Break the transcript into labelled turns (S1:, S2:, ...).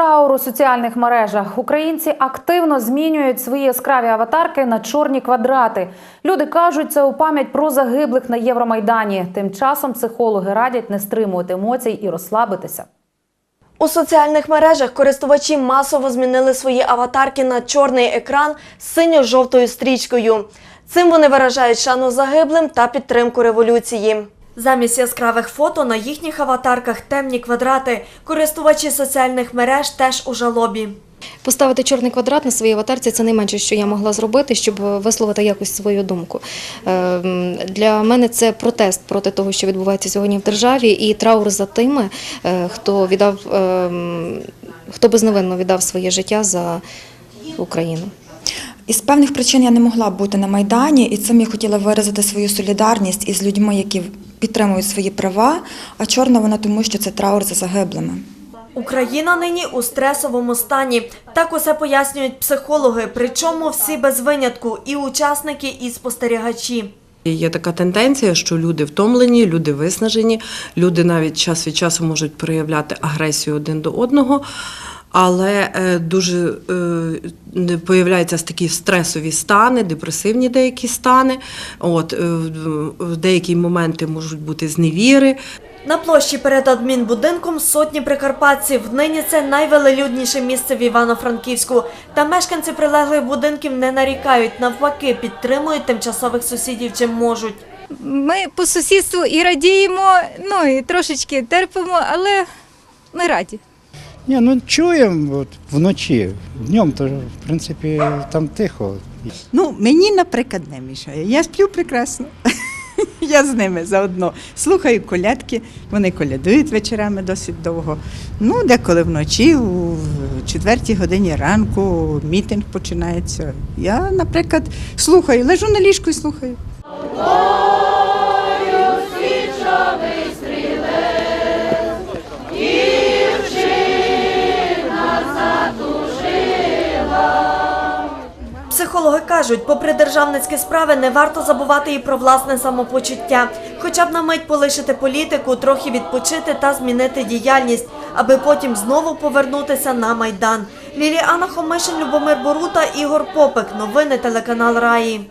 S1: траур у соціальних мережах. Українці активно змінюють свої яскраві аватарки на чорні квадрати. Люди кажуть, це у пам'ять про загиблих на Євромайдані. Тим часом психологи радять не стримувати емоцій і розслабитися.
S2: У соціальних мережах користувачі масово змінили свої аватарки на чорний екран з синьо-жовтою стрічкою. Цим вони виражають шану загиблим та підтримку революції. Замість яскравих фото на їхніх аватарках темні квадрати. Користувачі соціальних мереж теж у жалобі.
S3: Поставити чорний квадрат на своїй аватарці це найменше, що я могла зробити, щоб висловити якось свою думку. Ем, Для мене це протест проти того, що відбувається сьогодні в державі, і траур за тими, е, хто віддав, ем, хто безневинно віддав своє життя за Україну.
S4: Із певних причин я не могла бути на Майдані, і цим я хотіла виразити свою солідарність із людьми, які підтримують свої права, а чорна вона тому, що це траур за загиблими.
S2: Україна нині у стресовому стані. Так усе пояснюють психологи, причому всі без винятку, і учасники, і спостерігачі.
S5: Є така тенденція, що люди втомлені, люди виснажені, люди навіть час від часу можуть проявляти агресію один до одного. Але е, дуже е, не появляються такі стресові стани, депресивні деякі стани. От, е, в- в деякі моменти можуть бути зневіри.
S2: На площі перед адмінбудинком сотні прикарпатців. Нині це найвелелюдніше місце в Івано-Франківську. Та мешканці прилеглих будинків не нарікають, навпаки, підтримують тимчасових сусідів чим можуть.
S6: Ми по сусідству і радіємо, ну і трошечки терпимо, але ми раді.
S7: Ні, ну чуємо от, вночі. Днем то, в принципі, там тихо.
S8: Ну, мені, наприклад, не мішає. Я сплю прекрасно. Я з ними заодно слухаю колядки, вони колядують вечорами досить довго. Ну, деколи вночі, у четвертій годині ранку, мітинг починається. Я, наприклад, слухаю, лежу на ліжку і слухаю.
S2: Психологи кажуть, попри державницькі справи, не варто забувати і про власне самопочуття. Хоча б на мить полишити політику, трохи відпочити та змінити діяльність, аби потім знову повернутися на майдан. Ліліана Хомишин, Любомир Борута, Ігор Попик. Новини телеканал Раї.